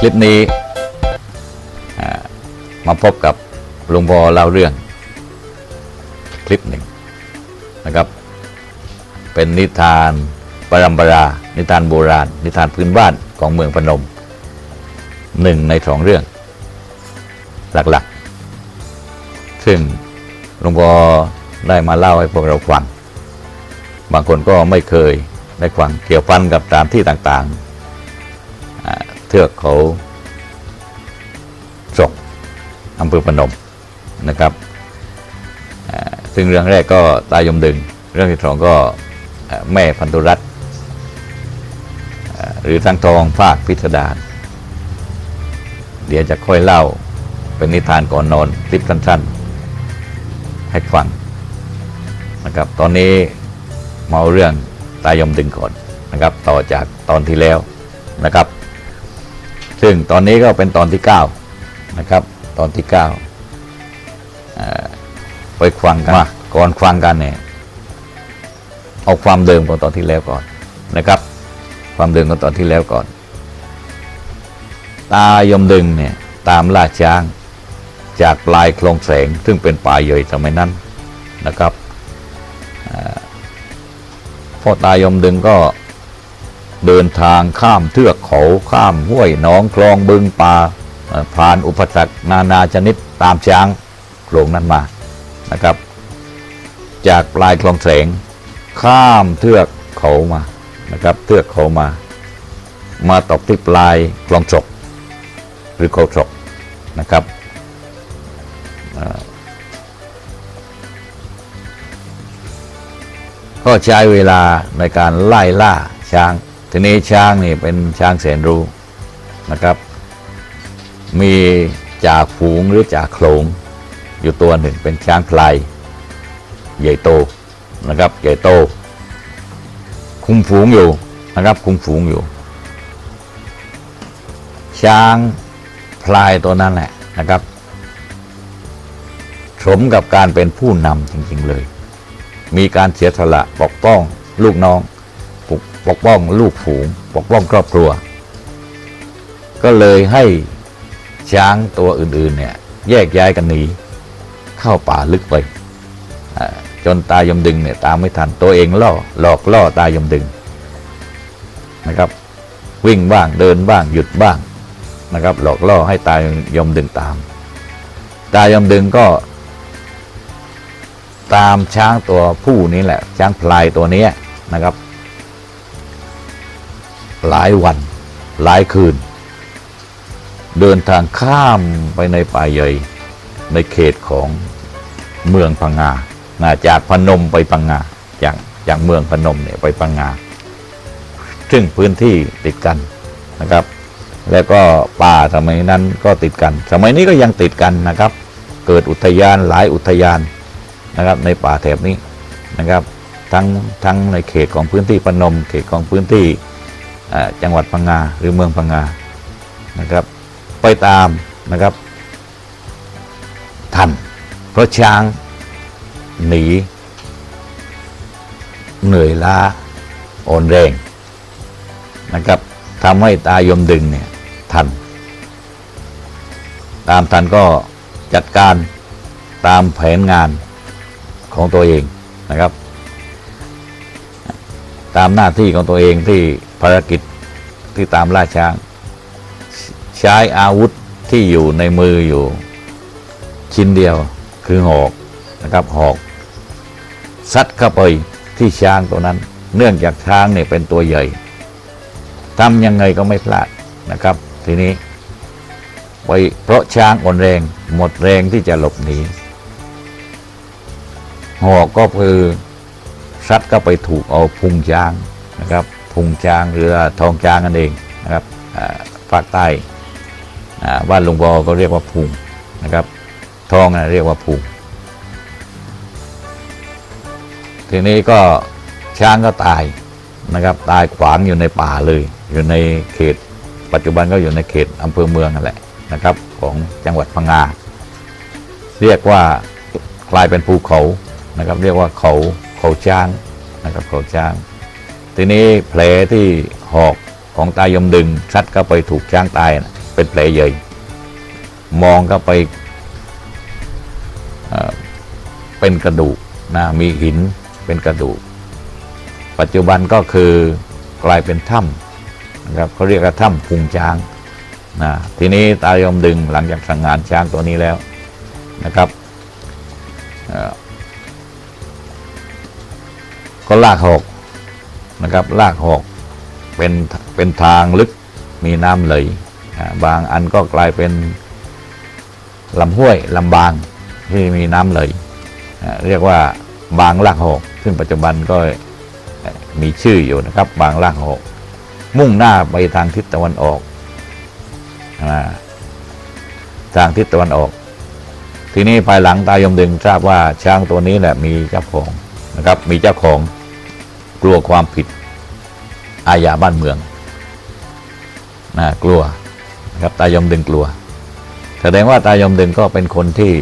คลิปนี้มาพบกับหลุงพ่อเล่าเรื่อง คลิปหนึ่งนะครับ เป็นนิทานปรำปรา นิทานโบราณ นิทานพื้นบ้านของเมืองพนมหนึ่งในสองเรื่อง หลักๆ ซึ่งหลวงพ่อได้มาเล่าให้พวกเราฟัง บางคนก็ไม่เคยได้ฟังเกี่ยวพันกับตามที่ต่างๆ เทือกเขาศกอำเภอพนมนะครับ ซึ่งเรื่องแรกก็ตายมดึง เรื่องที่สองก็แม่พันธุรัตหรือทั้งทองภาคพิสดารเดี๋ยวจะค่อยเล่าเป็นนิทานก่อนนอนคลิปสั้นๆ ให้ฟังนะครับ ตอนนี้มาเอาเรื่องตายมดึงก่อนนะครับ ต่อจากตอนที่แล้วนะครับ ซึ่งตอนนี้ก็เป็นตอนที่ 9 นะครับ ตอนที่9อ่าไปฟังกันมาก่อนฟังกันเนี่ยเอาความเดิมของตอนที่แล้วก่อนนะครับ ความเดิมของตอนที่แล้วก่อน ตายมดึงเนี่ยตามล่าช้างจากปลายคลองแสง ซึ่งเป็นป่าใหญ่สมัยนั้นนะครับพ่อตายมดึงก็ เดินทางข้ามเทือกเขาข้ามห้วยหนองคลองบึงป่าผ่านอุปสรรคนานาชนิดตามช้างโขลงนั้นมานะครับ จากปลายคลองแสง ข้ามเทือกเขามานะครับ เทือกเขามา มาตกที่ปลายคลองศกหรือเขาศกนะครับก็ใช้เวลาในการไล่ล่าช้าง ทีนี้ช้างนี่เป็นช้างแสนรู้นะครับ มีจ่าฝูงหรือจ่าโขลงอยู่ตัวหนึ่งเป็นช้างพลายใหญ่โตนะครับ ใหญ่โต คุมฝูงอยู่นะครับ คุมฝูงอยู่ ช้างพลายตัวนั้นแหละนะครับสมกับการเป็นผู้นำจริง ๆ เลย มีการเสียสละปกป้องลูกน้อง ปกป้องลูกฝูง ปกป้องครอบครัว ก็เลยให้ช้างตัวอื่น ๆ เนี่ย แยกย้ายกันหนีเข้าป่าลึกไปจนตายมดึงเนี่ยตามไม่ทันตัวเองล่อหลอกล่อตายมดึงนะครับ วิ่งบ้างเดินบ้างหยุดบ้างนะครับ หลอกล่อให้ตายยมดึงตาม ตายมดึงก็ ตามช้างตัวผู้นี้แหละ ช้างพลายตัวนี้นะครับ หลายวัน หลายคืน เดินทางข้ามไปในป่าใหญ่ในเขตของเมืองพังงานะจากพนมไปพังงาจากจากเมืองพนมเนี่ยไปพังงา ซึ่งพื้นที่ติดกันนะครับ แล้วก็ป่าสมัยนั้นก็ติดกัน สมัยนี้ก็ยังติดกันนะครับ เกิดอุทยานหลายอุทยานนะครับ ในป่าแถบนี้นะครับ ทั้งทั้งในเขตของพื้นที่พนม เขตของพื้นที่ จังหวัดพังงาหรือเมืองพังงานะครับ ไปตามนะครับ ทัน เพราะช้างหนี เหนื่อยล้าอ่อนแรงนะครับทำให้ตายมดึงเนี่ยทัน ตามทันก็จัดการตามแผนงานของตัวเองนะครับ ตามหน้าที่ของตัวเองที่ ภารกิจที่ตามล่าช้าง ใช้อาวุธที่อยู่ในมืออยู่ ชิ้นเดียวคือหอกนะครับหอกซัดเข้าไปที่ช้างตัวนั้น เนื่องจากช้างเนี่ยเป็นตัวใหญ่ทำยังไงก็ไม่พลาดนะครับ ทีนี้ไปเพราะช้างอ่อนแรงหมดแรงที่จะหลบหนีหอกก็คือซัดก็ไปถูกเอาพุงช้างนะครับ พุงช้างหรือทองช้างนั่นเองนะครับภาคใต้บ้านลุงบอก็เรียกว่าพุงนะครับทองนะเรียกว่าพุงทีนี้ก็ช้างก็ตายนะครับ ตายขวางอยู่ในป่าเลย อยู่ในเขต ปัจจุบันก็อยู่ในเขตอำเภอเมืองนั่นแหละนะครับ ของจังหวัดพังงาเรียกว่ากลายเป็นภูเขานะครับ เรียกว่าเขาเขาช้างนะครับเขาช้าง ทีนี้แผลที่หอกของตายมดึงซัดเข้าไปถูกช้างตายนะเป็นแผลใหญ่มองเข้าไปเป็นกระดูกนะมีหินเป็นกระดูก ปัจจุบันก็คือกลายเป็นถ้ำนะครับเขาเรียกว่าถ้ำพุงช้างนะทีนี้ตายอมดึงหลังจากสังหารช้างตัวนี้แล้วนะครับก็ลากหอก นะครับลากหอกเป็นเป็นทางลึกมีน้ำไหลบางอันก็กลายเป็นลำห้วยลำบางที่มีน้ำไหลเรียกว่าบางลากหอก ซึ่งปัจจุบันก็มีชื่ออยู่นะครับ บางลากหอก มุ่งหน้าไปทางทิศตะวันออกทางทิศตะวันออก ทีนี้ภายหลังตายมดึงทราบว่าช้างตัวนี้แหละมีเจ้าของนะครับ มีเจ้าของ กลัวความผิดอาญาบ้านเมืองนะกลัวนะครับตายมดึงกลัว แสดงว่าตายมดึงก็เป็นคนที่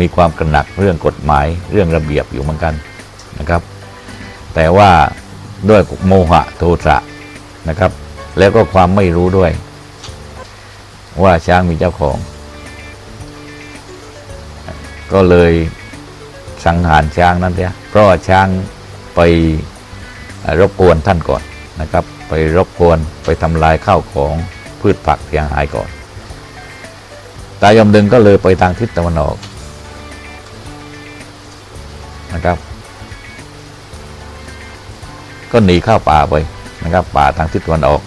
มีความกระหนักเรื่องกฎหมายเรื่องระเบียบอยู่เหมือนกันนะครับ แต่ว่าด้วยโมหะโทสะนะครับ แล้วก็ความไม่รู้ด้วย ว่าช้างมีเจ้าของ ก็เลยสังหารช้างนั้นเนี่ยเพราะว่าช้างไป รบกวนท่านก่อนนะครับ ไปรบกวนไปทำลายข้าวของพืชผักเสียหายก่อน ตายอมดึงก็เลยไปทางทิศตะวันออกนะครับ ก็หนีเข้าป่าไปนะครับ ป่าทางทิศตะวันออก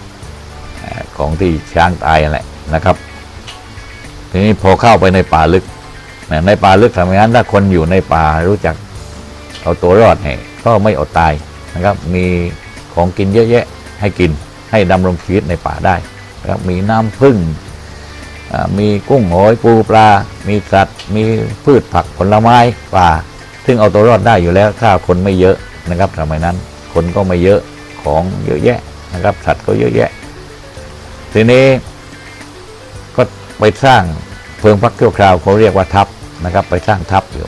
ของที่ช้างตายอันแหละนะครับ ทีนี้พอเข้าไปในป่าลึกในป่าลึกทำงั้นถ้าคนอยู่ในป่ารู้จักเอาตัวรอดเนี่ยก็ไม่อดตาย นะครับมีของกินเยอะแยะให้กินให้ดำรงชีวิตในป่าได้นะครับมีน้ำพึ่งมีกุ้งหอยปูปลา มีสัตว์ มีพืชผักผลไม้ป่า ซึ่งเอาตัวรอดได้อยู่แล้วถ้าคนไม่เยอะนะครับสมัยนั้น คนก็ไม่เยอะของเยอะแยะนะครับ สัตว์ก็เยอะแยะ ทีนี้ก็ไปสร้างเพิงพักชั่วคราวเขาเรียกว่าทับนะครับ ไปสร้างทับอยู่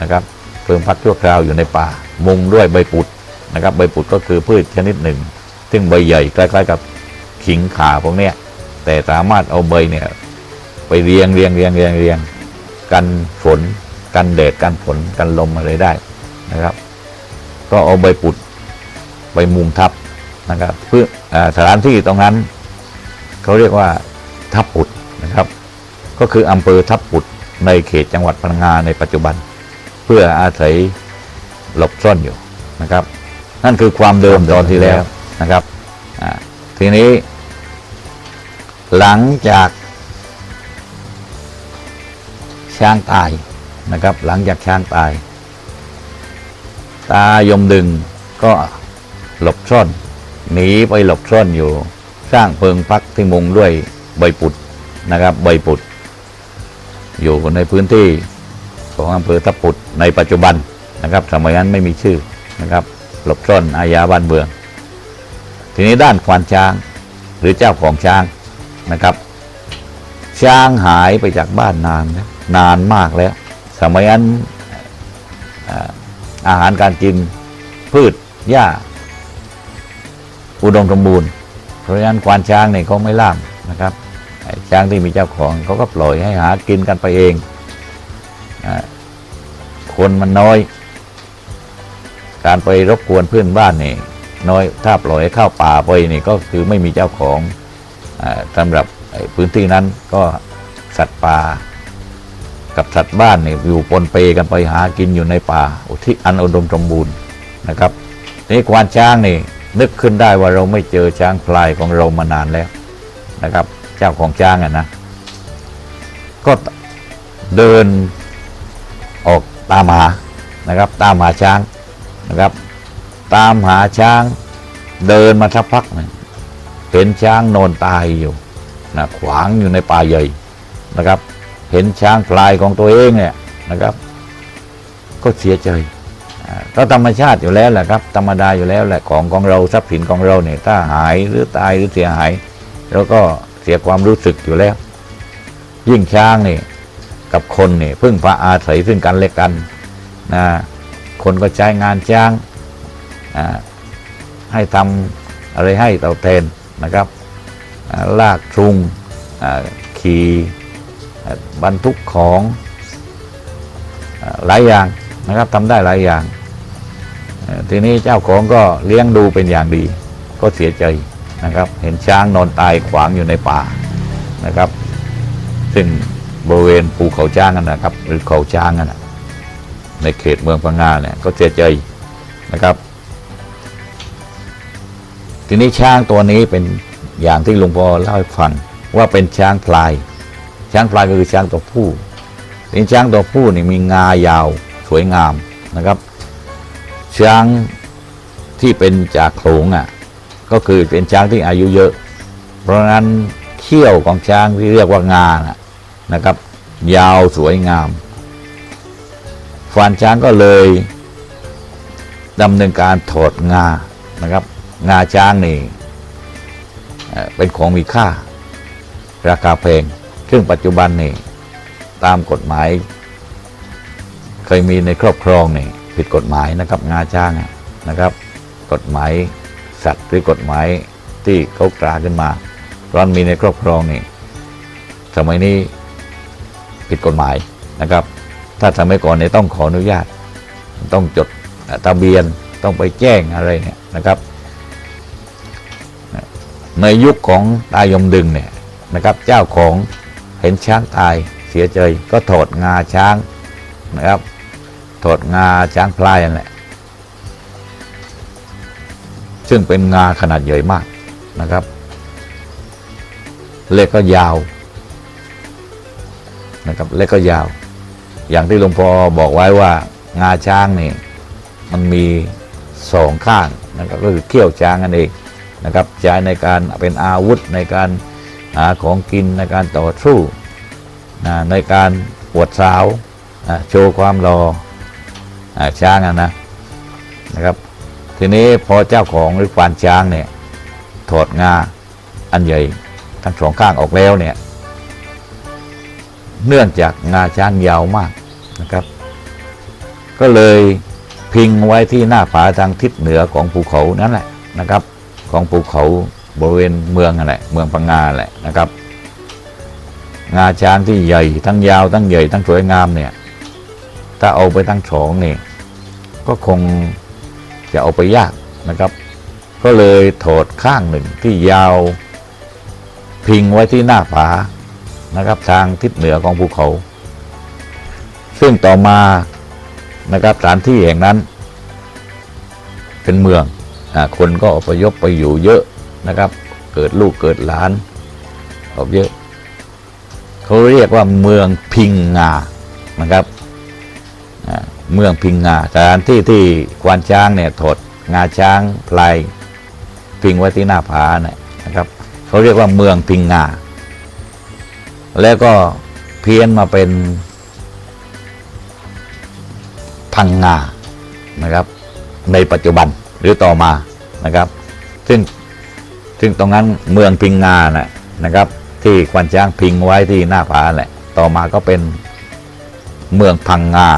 นะครับ เพิงพักชั่วคราวอยู่ในป่า มุงด้วยใบปุด นะครับใบปุดก็คือพืชชนิดหนึ่ง ซึ่งใบใหญ่คล้ายๆกับขิงข่าพวกเนี้ยแต่สามารถเอาใบเนี่ยไปเรียงเรียงเรียงเรียงเรียงกันฝนกันแดดกันฝนกันลมอะไรได้นะครับ ก็เอาใบปุดไปมุงทับนะครับเพื่อสถานที่ตรงนั้นเขาเรียกว่าทับปุดนะครับ ก็คืออำเภอทับปุดในเขตจังหวัดพังงาในปัจจุบัน เพื่ออาศัยหลบซ่อนอยู่นะครับ นั่นคือความเดิมตอนที่แล้วนะครับทีนี้ หลังจากช้างตายนะครับ หลังจากช้างตาย ตายมดึงก็หลบซ่อนหนีไปหลบซ่อนอยู่ สร้างเพิงพักที่มุงด้วยใบปุดนะครับ ใบปุด อยู่ในพื้นที่ของอำเภอทับปุดในปัจจุบันนะครับ สมัยนั้นไม่มีชื่อนะครับ หลบซ่อนอาญาบ้านเมือง ทีนี้ด้านควานช้าง หรือเจ้าของช้างนะครับ ช้างหายไปจากบ้านนานนะนานมากแล้ว สมัยนั้นอาหารการกินพืชหญ้า อุดมสมบูรณ์เพราะฉะนั้นควานช้างเนี่ยเขาไม่ล่ามนะครับช้างที่มีเจ้าของเขาก็ปล่อยให้หากินกันไปเองอคนมันน้อย การไปรบกวนเพื่อนบ้านนี่น้อยถ้าปล่อยเข้าป่าไปนี่ก็คือไม่มีเจ้าของอาสำหรับพื้นที่นั้นก็สัตว์ป่ากับสัตว์บ้านนี่อยู่ปนเปกันไปหากินอยู่ในป่าอุทิศอันอุดมสมบูรณ์นะครับนี่ควานช้างนี่นึกขึ้นได้ว่าเราไม่เจอช้างพลายของเรามานานแล้วนะครับ เจ้าของช้างอะนะ ก็เดินออกตามหานะครับ ตามหาช้าง นะครับ ตามหาช้างเดินมาสักพักหนึ่งเห็นช้างนอนตายอยู่นะขวางอยู่ในป่าใหญ่นะครับ เห็นช้างพลายของตัวเองเนี่ยนะครับ ก็เสียใจก็ธรรมชาติอยู่แล้วแหละครับ ธรรมดาอยู่แล้วแหละของของเราทรัพย์สินของเราเนี่ยถ้าหายหรือตายหรือเสียหายเราก็เสียความรู้สึกอยู่แล้ว ยิ่งช้างนี่กับคนนี่พึ่งพาอาศัยซึ่งกันและกันนะ คนก็ใช้งานช้างให้ทำอะไรให้เต่าแทนนะครับลากชุงขี่บรรทุกของอหลายอย่างนะครับทำได้หลายอย่าง ทีนี้เจ้าของก็เลี้ยงดูเป็นอย่างดี ก็เสียใจนะครับ เห็นช้างนอนตายขวางอยู่ในป่านะครับ ซึ่งบริเวณภูเขาช้างนั่นนะครับ หรือเขาช้างนั่นนะ ในเขตเมืองพังงาเนี่ยก็เสียใจนะครับ ทีนี้ช้างตัวนี้เป็นอย่างที่หลวงพ่อเล่าให้ฟังว่าเป็นช้างพลาย ช้างพลายก็คือช้างตัวผู้เป็นช้างตัวผู้นี่มีงายาวสวยงามนะครับ ช้างที่เป็นจากโขงอะก็คือเป็นช้างที่อายุเยอะ เพราะฉะนั้นเขี้ยวของช้างที่เรียกว่างาน่ะนะครับ ยาวสวยงาม ควานช้างก็เลยดำเนินการถอดงานะครับ งาช้างนี่เป็นของมีค่า ราคาแพงซึ่งปัจจุบันนี่ตามกฎหมาย เคยมีในครอบครองนี่ผิดกฎหมายนะครับ งาช้างนะครับ กฎหมายสัตว์หรือกฎหมายที่เขากลาขึ้นมาตอนมีในครอบครองนี่สมัยนี้ผิดกฎหมายนะครับ ถ้าสมัยก่อนเนี่ยต้องขออนุญาต ต้องจดทะเบียนต้องไปแจ้งอะไรเนี่ยนะครับ ในยุคของตายมดึงเนี่ยนะครับ เจ้าของเห็นช้างตายเสียใจก็ถอดงาช้างนะครับถอดงาช้างพลายนั่นแหละซึ่งเป็นงาขนาดใหญ่มากนะครับ เล็กก็ยาวนะครับ เล็กก็ยาว อย่างที่หลวงพ่อบอกไว้ว่างาช้างนี่มันมีสองข้างนะครับก็คือเขี้ยวช้างนั่นเองนะครับใช้ในการเป็นอาวุธในการหาของกินในการต่อสู้นะในการปวดสาวนะโชว์ความรอช้างนะนะครับ ทีนี้พอเจ้าของหรือควานช้างเนี่ยถอดงาอันใหญ่ทั้งสองข้างออกแล้วเนี่ยเนื่องจากงาช้างยาวมาก นะครับ ก็เลยพิงไว้ที่หน้าผาทางทิศเหนือของภูเขานั่นแหละนะครับ ของภูเขาบริเวณเมืองนั่นแหละเมืองพังงาแหละนะครับ งาช้างที่ใหญ่ทั้งยาวทั้งใหญ่ทั้งสวยงามเนี่ย ถ้าเอาไปทั้งสองเนี่ยก็คงจะเอาไปยากนะครับ ก็เลยถอดข้างหนึ่งที่ยาว พิงไว้ที่หน้าผานะครับ ทางทิศเหนือของภูเขา ซึ่งต่อมานะครับสถานที่แห่งนั้น เป็นเมืองอคนก็อพยพไปอยู่เยอะนะครับ เกิดลูกเกิดหลานออกเยอะเขาเรียกว่าเมืองพิงงานะครับเมืองพิงงาสถานที่ที่ควานช้างเนี่ยถดงาช้างพลายพิงไว้ที่หน้าผาเนี่ยนะครับเขาเรียกว่าเมืองพิงงาแล้วก็เพี้ยนมาเป็น พังงานะครับ ในปัจจุบันหรือต่อมานะครับ ซึ่งซึ่งตรงนั้นเมืองพิงงานะนะครับ ที่ควันช้างพิงไว้ที่หน้าผาแหละต่อมาก็เป็นเมืองพังงา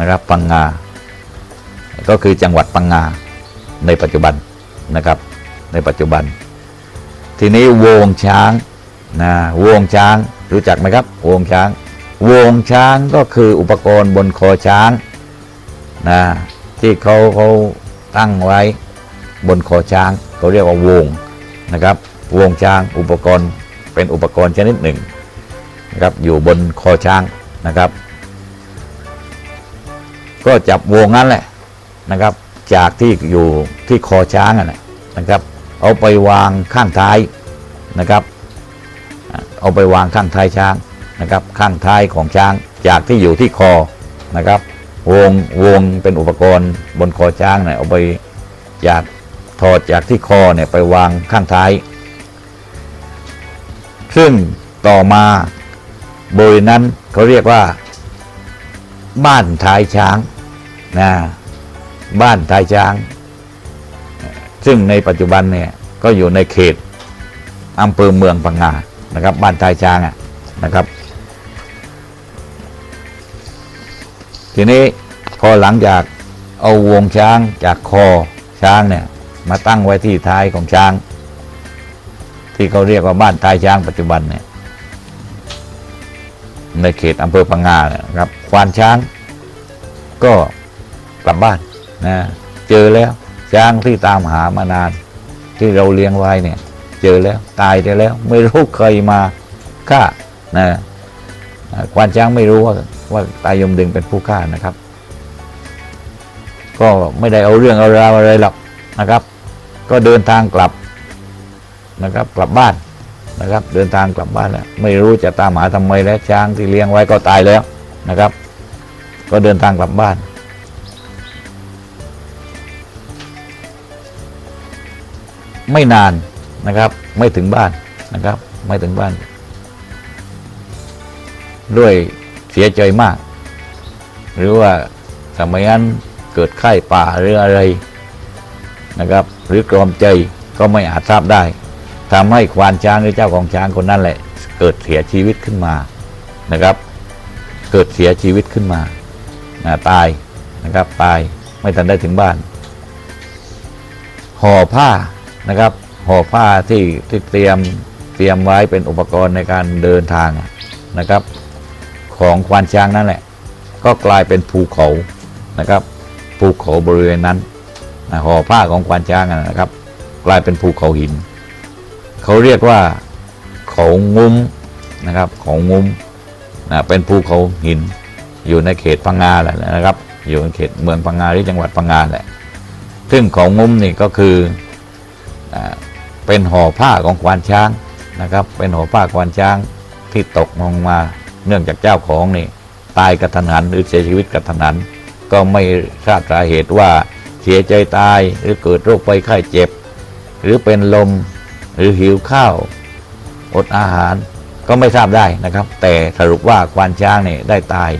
นะครับพังงา ก็คือจังหวัดพังงาในปัจจุบันนะครับ ในปัจจุบัน ทีนี้วงช้างนะวงช้างรู้จักไหมครับ วงช้าง วงช้างก็คืออุปกรณ์บนคอช้าง นะที่เขาเขาตั้งไว้บนคอช้างเขาเรียกว่าวงนะครับวงช้างอุปกรณ์เป็นอุปกรณ์ชนิดหนึ่งนะครับอยู่บนคอช้างนะครับ ก็จับวงนั้นแหละนะครับ จากที่อยู่ที่คอช้างนะครับ เอาไปวางข้างท้ายนะครับ เอาไปวางข้างท้ายช้างนะครับ ข้างท้ายของช้างจากที่อยู่ที่คอนะครับ วงวงเป็นอุปกรณ์บนคอช้างเนี่ยเอาไปจากถอดจากที่คอเนี่ยไปวางข้างท้าย ซึ่งต่อมาบริเวณนั้นเขาเรียกว่า บ้านท้ายช้างนะบ้านท้ายช้าง ซึ่งในปัจจุบันเนี่ยก็อยู่ในเขตอำเภอเมืองพังงานะครับ บ้านท้ายช้างอะนะครับ ทีนี้พอหลังจากเอาวงช้างจากคอช้างเนี่ยมาตั้งไว้ที่ท้ายของช้าง ที่เขาเรียกว่าบ้านท้ายช้างปัจจุบันเนี่ยในเขตอำเภอพังงานครับควานช้าง ก็กลับบ้านนะเจอแล้วช้างที่ตามหามานาน ที่เราเลี้ยงไว้เนี่ย เจอแล้วตายไปแล้ว ไม่รู้ใครมาฆ่านะ ควานช้างไม่รู้ว่าว่าตายยมดึงเป็นผู้ฆ่านะครับ ก็ไม่ได้เอาเรื่องเอาราวอะไรหรอกนะครับ ก็เดินทางกลับนะครับ กลับบ้านนะครับ เดินทางกลับบ้านแล้วไม่รู้จะตามหาทำไมแล้วช้างที่เลี้ยงไว้ก็ตายแล้วนะครับ ก็เดินทางกลับบ้านไม่นานนะครับ ไม่ถึงบ้านนะครับ ไม่ถึงบ้าน ด้วยเสียใจมาก หรือว่าสมัยนั้นเกิดไข้ป่าหรืออะไรนะครับ หรือกรอมใจก็ไม่อาจทราบได้ทำให้ควานช้างหรือเจ้าของช้างคนนั้นแหละ เกิดเสียชีวิตขึ้นมานะครับ เกิดเสียชีวิตขึ้นมาอ่าตายนะครับตายไม่ทันได้ถึงบ้าน ห่อผ้านะครับ ห่อผ้าที่ที่เตรียมเตรียมไว้เป็นอุปกรณ์ในการเดินทางนะครับ ของควานช้างนั่นแหละ ก็กลายเป็นภูเขานะครับ ภูเขาบริเวณนั้นห่อผ้าของควานช้างนะครับ กลายเป็นภูเขาหิน เขาเรียกว่าเขางุ้มนะครับเขางุ้มนะเป็นภูเขาหิน อยู่ในเขตพังงาแหละนะครับ อยู่ในเขตเมืองพังงาหรือจังหวัดพังงาแหละ ซึ่งเขางุ้มนี่ก็คืออเป็นห่อผ้าของควานช้างนะครับ เป็นห่อผ้าควานช้างที่ตกลงมา เนื่องจากเจ้าของนี่ตายกระทันหันหรือเสียชีวิตกระทันหัน ก็ไม่ทราบสาเหตุว่าเสียใจตายหรือเกิดโรคไปไข้เจ็บ หรือเป็นลมหรือหิวข้าว อดอาหารก็ไม่ทราบได้นะครับ แต่สรุปว่าควานช้างเนี่ยได้ตาย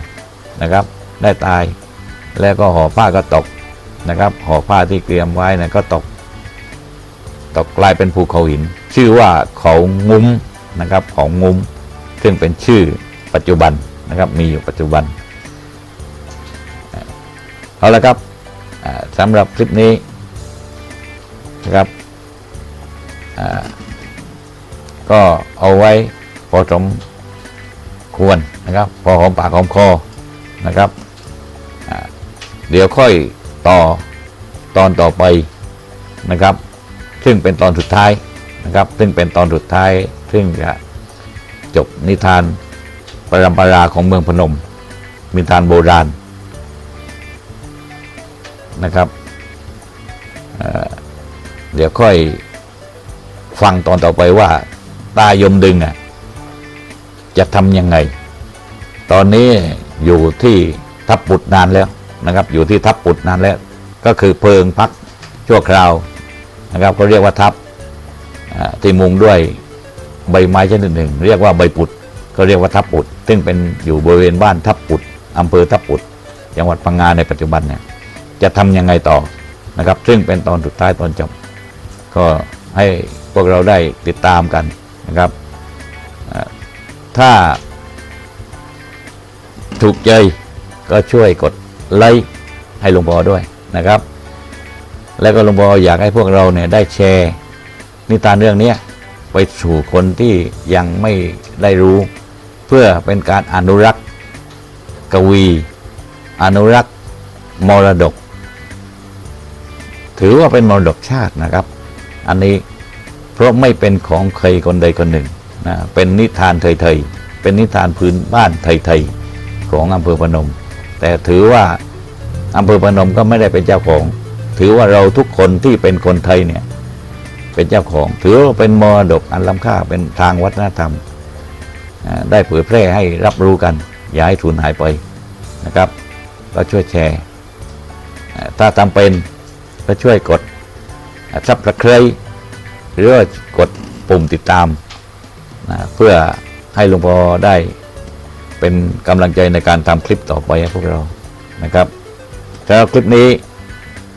นะครับ ได้ตาย แล้วก็ห่อผ้าก็ตกนะครับห่อผ้าที่เตรียมไว้นะก็ตก ตกกลายเป็นภูเขาหิน ชื่อว่าเขางุ้มนะครับเขางุ้มซึ่งเป็นชื่อ ปัจจุบันนะครับมีอยู่ปัจจุบันเอาละครับสำหรับคลิปนี้นะครับก็เอาไว้พอสมควรนะครับ พอหอมปากหอมคอนะครับเดี๋ยวค่อยต่อตอนต่อไปนะครับ ซึ่งเป็นตอนสุดท้ายนะครับ ซึ่งเป็นตอนสุดท้าย ซึ่งจะจบนิทาน ปรำปราของเมืองพนมนิทานโบราณนะครับเเดี๋ยวค่อยฟังตอนต่อไปว่า ตายมดึงอะจะทำยังไง ตอนนี้อยู่ที่ทับปุดนานแล้วนะครับ อยู่ที่ทับปุดนานแล้ว ก็คือเพิงพักชั่วคราวนะครับ ก็เรียกว่าทับที่มุงด้วยใบไม้ชนิดหนึ่ง เรียกว่าใบปุด ก็เรียกว่าทับปุดซึ่งเป็นอยู่บริเวณบ้านทับปุดอำเภอทับปุดจังหวัดพังงาในปัจจุบันเนี่ยจะทำยังไงต่อนะครับ ซึ่งเป็นตอนสุดท้ายตอนจบ ก็ให้พวกเราได้ติดตามกันนะครับ ถ้าถูกใจก็ช่วยกดไลค์ให้หลวงพ่อด้วยนะครับ แล้วก็หลวงพ่ออยากให้พวกเราเนี่ยได้แชร์นิทานเรื่องนี้ไปสู่คนที่ยังไม่ได้รู้ เพื่อเป็นการอนุรักษ์กวี อนุรักษ์มรดก ถือว่าเป็นมรดกชาตินะครับ อันนี้เพราะไม่เป็นของใครคนใดคนหนึ่งนะเป็นนิทานไทยๆเป็นนิทานพื้นบ้านไทยๆของอำเภอพนม แต่ถือว่าอำเภอพนมก็ไม่ได้เป็นเจ้าของ ถือว่าเราทุกคนที่เป็นคนไทยเนี่ยเป็นเจ้าของ ถือว่าเป็นมรดกอันล้ำค่าเป็นทางวัฒนธรรม ได้เผยแพร่ให้รับรู้กัน อย่าให้สูญหายไปนะครับ ก็ช่วยแชร์ ถ้าทำเป็นก็ช่วยกดซับสไครหรือว่ากดปุ่มติดตามนะเพื่อให้หลวงพ่อได้เป็นกำลังใจในการทำคลิปต่อไปให้พวกเรานะครับสำหรับคลิปนี้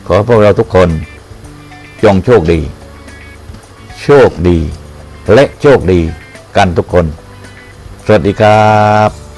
ขอพวกเราทุกคนจงโชคดี โชคดี และโชคดีกันทุกคน วัสดีครับ